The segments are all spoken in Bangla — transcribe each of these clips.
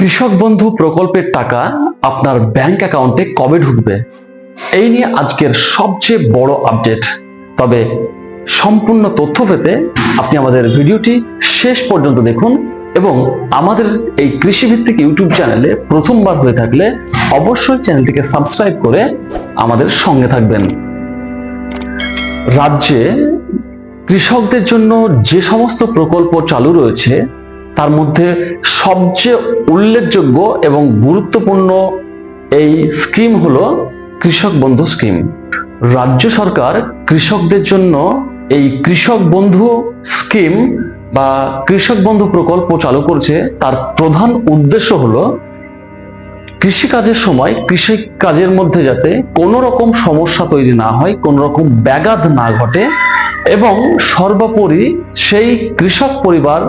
কৃষক বন্ধু প্রকল্পের টাকা আপনার ব্যাংক অ্যাকাউন্টে কবে ঢুকবে? এই নিয়ে আজকের সবচেয়ে বড় আপডেট। তবে সম্পূর্ণ তথ্য পেতে আপনি আমাদের ভিডিওটি শেষ পর্যন্ত দেখুন এবং আমাদের এই কৃষিভিত্তিক ইউটিউব চ্যানেলে প্রথমবার হয়ে থাকলে অবশ্যই চ্যানেলটিকে সাবস্ক্রাইব করে আমাদের সঙ্গে থাকবেন। রাজ্যে কৃষকদের জন্য যে সমস্ত প্রকল্প চালু রয়েছে তার মধ্যে সবচেয়ে উল্লেখযোগ্য এবং গুরুত্বপূর্ণ এই স্কিম হলো কৃষক বন্ধু স্কিম। রাজ্য সরকার কৃষকদের জন্য এই কৃষক বন্ধু স্কিম বা কৃষক বন্ধু প্রকল্প চালু করছে, তার প্রধান উদ্দেশ্য হলো কৃষিকাজের সময় কৃষি কাজের মধ্যে যাতে কোনো রকম সমস্যা তৈরি না হয়, কোনো রকম ব্যাঘাত না ঘটে এবং সর্বোপরি সেই কৃষক পরিবার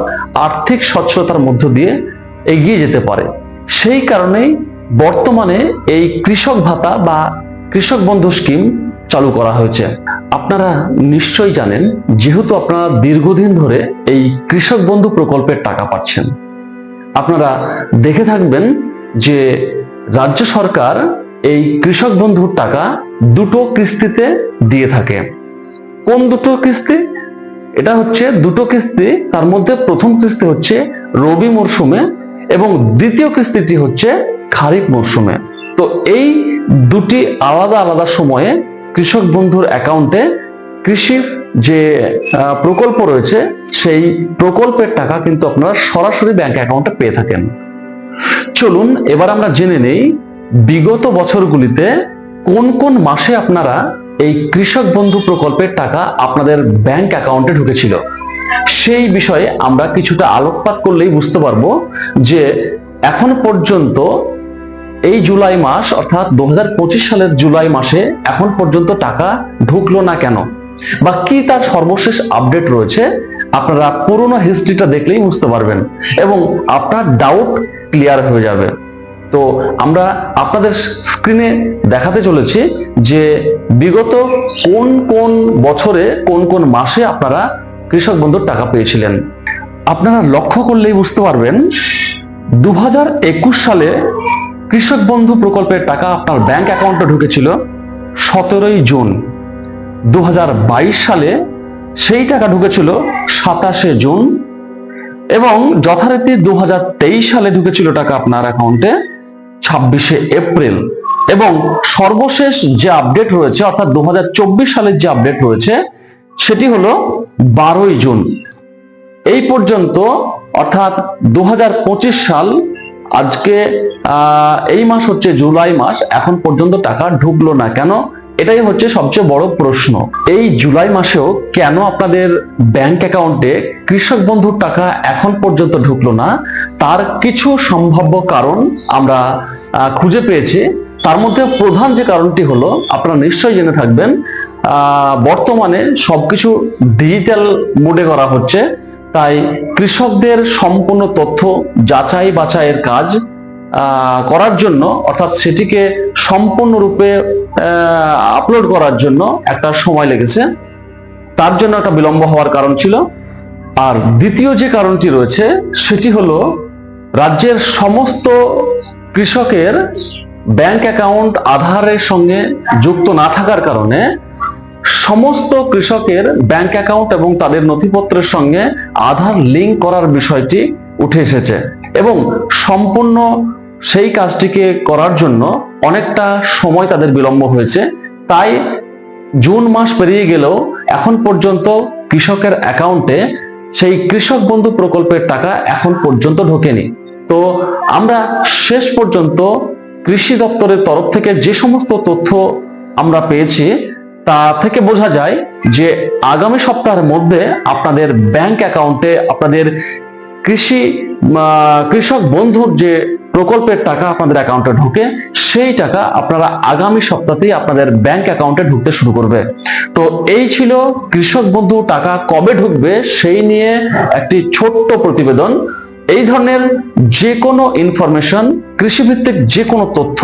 আর্থিক সচ্ছলতার মধ্য দিয়ে এগিয়ে যেতে পারে। সেই কারণেই বর্তমানে এই কৃষক ভাতা বা কৃষক বন্ধু স্কিম চালু করা হয়েছে। আপনারা নিশ্চয়ই জানেন, যেহেতু আপনারা দীর্ঘদিন ধরে এই কৃষক বন্ধু প্রকল্পের টাকা পাচ্ছেন। আপনারা দেখে থাকবেন যে রাজ্য সরকার এই কৃষক বন্ধুর টাকা দুটো কিস্তিতে দিয়ে থাকে। কোন দুটো কিস্তি? এটা হচ্ছে দুটো কিস্তি, তার মধ্যে প্রথম কিস্তি হচ্ছে রবি মরশুমে এবং দ্বিতীয় কিস্তিটি হচ্ছে খারিফ মরশুমে। তো এই দুটি আলাদা আলাদা সময়ে কৃষক বন্ধুর অ্যাকাউন্টে কৃষির যে প্রকল্প রয়েছে, সেই প্রকল্পের টাকা কিন্তু আপনারা সরাসরি ব্যাংক অ্যাকাউন্টে পেয়ে থাকেন। চলুন, এবার আমরা জেনে নেই বিগত বছরগুলিতে কোন কোন মাসে আপনারা এই কৃষক বন্ধু প্রকল্পের টাকা আপনাদের ব্যাংক অ্যাকাউন্টে ঢুকেছিল? সেই বিষয়ে আমরা কিছুটা আলোকপাত করলেই বুঝতে পারব যে এখন পর্যন্ত এই জুলাই মাস, অর্থাৎ দু হাজার পঁচিশ সালের জুলাই মাসে এখন পর্যন্ত টাকা ঢুকলো না কেন? বা কি তার সর্বশেষ আপডেট রয়েছে? আপনারা পুরোনো হিস্ট্রিটা দেখলেই বুঝতে পারবেন। এবং আপনার ডাউট ক্লিয়ার হয়ে যাবে। তো আমরা আপনাদের স্ক্রিনে দেখাতে চলেছি যে বিগত কোন কোন বছরে, কোন কোন মাসে আপনারা কৃষক বন্ধুর টাকা পেয়েছিলেন। আপনারা লক্ষ্য করলেই বুঝতে পারবেন দু হাজার একুশ সালে কৃষক বন্ধু প্রকল্পের টাকা আপনার ব্যাংক অ্যাকাউন্টে ঢুকেছিল সতেরোই জুন। দু হাজার বাইশ সালে সেই টাকা ঢুকেছিল সাতাশে জুন। এবং যথারীতি দু হাজার তেইশ সালে ঢুকেছিল টাকা আপনার অ্যাকাউন্টে ছাব্বিশে এপ্রিল। এবং সর্বশেষ যে আপডেট রয়েছে, অর্থাৎ দু হাজার চব্বিশ সালের যে আপডেট রয়েছে, সেটি হলো বারোই জুন। এই পর্যন্ত, অর্থাৎ দু হাজার পঁচিশ সাল, আজকে এই মাস হচ্ছে জুলাই মাস, এখন পর্যন্ত টাকা ঢুকলো না। কেন? এটাই হচ্ছে সবচেয়ে বড় প্রশ্ন। এই জুলাই মাসেও কেন আপনাদের ব্যাংক অ্যাকাউন্টে কৃষক বন্ধুর টাকা এখন পর্যন্ত ঢুকলো না? তার কিছু সম্ভাব্য কারণ আমরা খুঁজে পেয়েছি। তার মধ্যে প্রধান যে কারণটি হলো, আপনারা নিশ্চয়ই জেনে থাকবেন বর্তমানে সবকিছু ডিজিটাল মোডে করা হচ্ছে। তাই কৃষকদের সম্পূর্ণ তথ্য যাচাই বাছাইয়ের কাজ করার জন্য, অর্থাৎ সেটিকে সম্পূর্ণরূপে আপলোড করার জন্য একটা সময় লেগেছে। তার জন্য একটা বিলম্ব হওয়ার কারণ ছিল। আর দ্বিতীয় যে কারণটি রয়েছে, সেটি হলো রাজ্যের সমস্ত কৃষকের ব্যাংক অ্যাকাউন্ট আধারের সঙ্গে যুক্ত না থাকার কারণে সমস্ত কৃষকের ব্যাংক অ্যাকাউন্ট এবং তাদের নথিপত্রের সঙ্গে আধার লিংক করার বিষয়টি উঠে এসেছে। এবং সম্পূর্ণ সেই কাজটিকে করার জন্য অনেকটা সময় তাদের বিলম্ব হয়েছে। তাই জুন মাস পেরিয়ে গেলেও এখন পর্যন্ত কৃষকের অ্যাকাউন্টে সেই কৃষক বন্ধু প্রকল্পের টাকা এখন পর্যন্ত ঢোকেনি। তো আমরা শেষ পর্যন্ত কৃষি দপ্তরের তরফ থেকে যে সমস্ত তথ্য আমরা পেয়েছি, তা থেকে বোঝা যায় যে আগামী সপ্তাহের মধ্যে আপনাদের ব্যাংক অ্যাকাউন্টে আপনাদের কৃষি কৃষক বন্ধুর যে প্রকল্পের টাকা আপনাদের অ্যাকাউন্টে ঢোকে, সেই টাকা আপনারা আগামী সপ্তাহতেই আপনাদের ব্যাংক অ্যাকাউন্টে ঢুকতে শুরু করবে। তো এই ছিল কৃষক বন্ধু টাকা কবে ঢুকবে, সেই নিয়ে একটি ছোট্ট প্রতিবেদন। এই ধরনের যে কোনো ইনফরমেশন কৃষিভিত্তিক যে কোনো তথ্য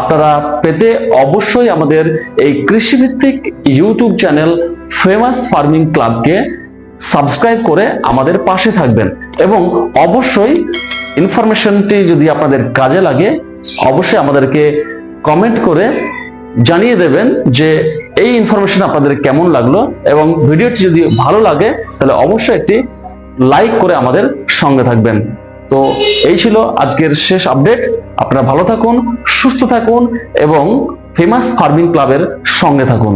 আপনারা পেতে অবশ্যই আমাদের এই কৃষিভিত্তিক ইউটিউব চ্যানেল ফেমাস ফার্মিং ক্লাবকে সাবস্ক্রাইব করে আমাদের পাশে থাকবেন এবং অবশ্যই ইনফরমেশনটি যদি আপনাদের কাজে লাগে, অবশ্যই আমাদেরকে কমেন্ট করে জানিয়ে দেবেন যে এই ইনফরমেশন আপনাদের কেমন লাগল এবং ভিডিওটি যদি ভালো লাগে, তাহলে অবশ্যই একটি লাইক করে আমাদের সঙ্গে থাকবেন। তো এই ছিল আজকের শেষ আপডেট। আপনারা ভালো থাকুন, সুস্থ থাকুন এবং ফেমাস ফার্মিং ক্লাবের সঙ্গে থাকুন।